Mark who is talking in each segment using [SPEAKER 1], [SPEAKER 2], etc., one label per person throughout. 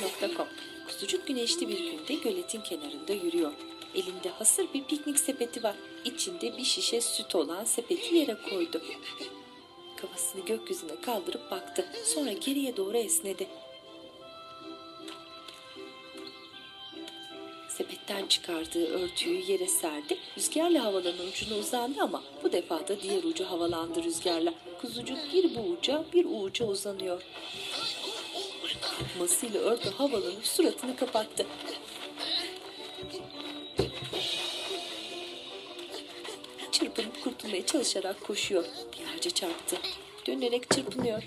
[SPEAKER 1] Nokta.com Kuzucuk güneşli bir günde göletin kenarında yürüyor. Elinde hasır bir piknik sepeti var. İçinde bir şişe süt olan sepeti yere koydu. Kafasını gökyüzüne kaldırıp baktı. Sonra geriye doğru esnedi. Sepetten çıkardığı örtüyü yere serdi. Rüzgarla havalanan ucuna uzandı ama bu defa da diğer ucu havalandı rüzgarla. Kuzucuk bir bu uca bir uca uzanıyor. Masıyla örtü havalanıp suratını kapattı. Çırpınıp kurtulmaya çalışarak koşuyor. Bir ağaca çarptı. Dönerek çırpınıyor.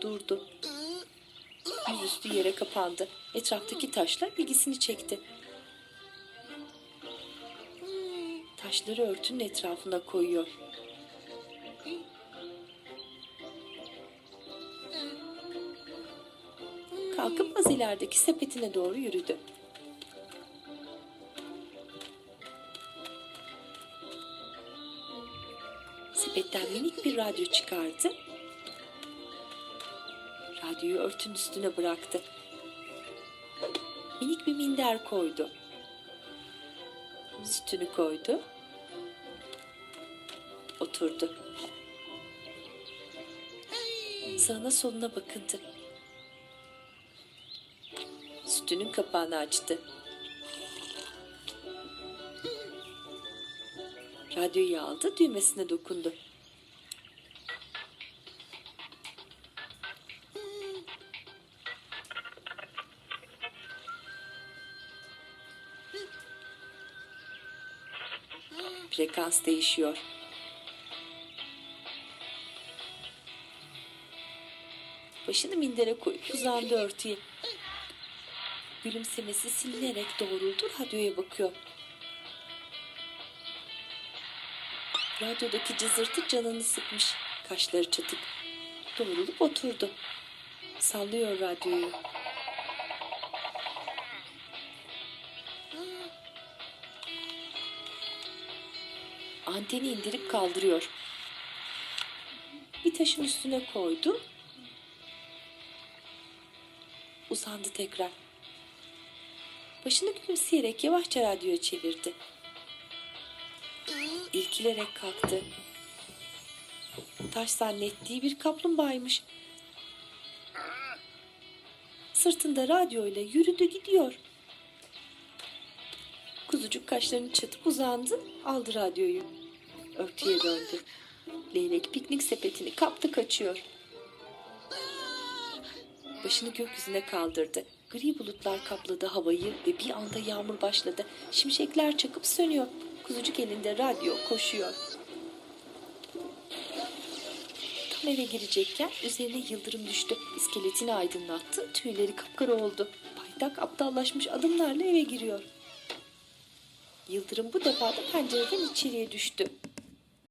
[SPEAKER 1] Durdu. Yüzüstü yere kapandı. Etraftaki taşlar ilgisini çekti. Taşları örtünün etrafına koyuyor. Kalkıp az ilerideki sepetine doğru yürüdü. Sepetten minik bir radyo çıkardı. Radyoyu örtünün üstüne bıraktı. Minik bir minder koydu. Sütünü koydu. Oturdu. Sağına soluna bakındı. Sütünün kapağını açtı. Radyoyu aldı, düğmesine dokundu. Frekans değişiyor. Başını mindere koyup uzandı örtüye. Gülümsemesi silinerek doğruldu radyoya bakıyor. Radyodaki cızırtı canını sıkmış. Kaşları çatık. Doğrulup oturdu. Sallıyor radyoyu. Anteni indirip kaldırıyor. Bir taşın üstüne koydu. Uzandı tekrar. Başını gülümseyerek yavaşça radyoya çevirdi. İlkilerek kalktı. Taş zannettiği bir kaplumbağaymış. Sırtında radyoyla yürüdü gidiyor. Kuzucuk kaşlarını çatıp uzandı, aldı radyoyu. Örtüye döndü. Leylek piknik sepetini kaptı kaçıyor. Başını gökyüzüne kaldırdı. Gri bulutlar kapladı havayı ve bir anda yağmur başladı. Şimşekler çakıp sönüyor. Kuzucuk elinde radyo koşuyor. Tam eve girecekken üzerine yıldırım düştü. İskeletini aydınlattı. Tüyleri kapkara oldu. Paytak aptallaşmış adımlarla eve giriyor. Yıldırım bu defa da pencereden içeriye düştü.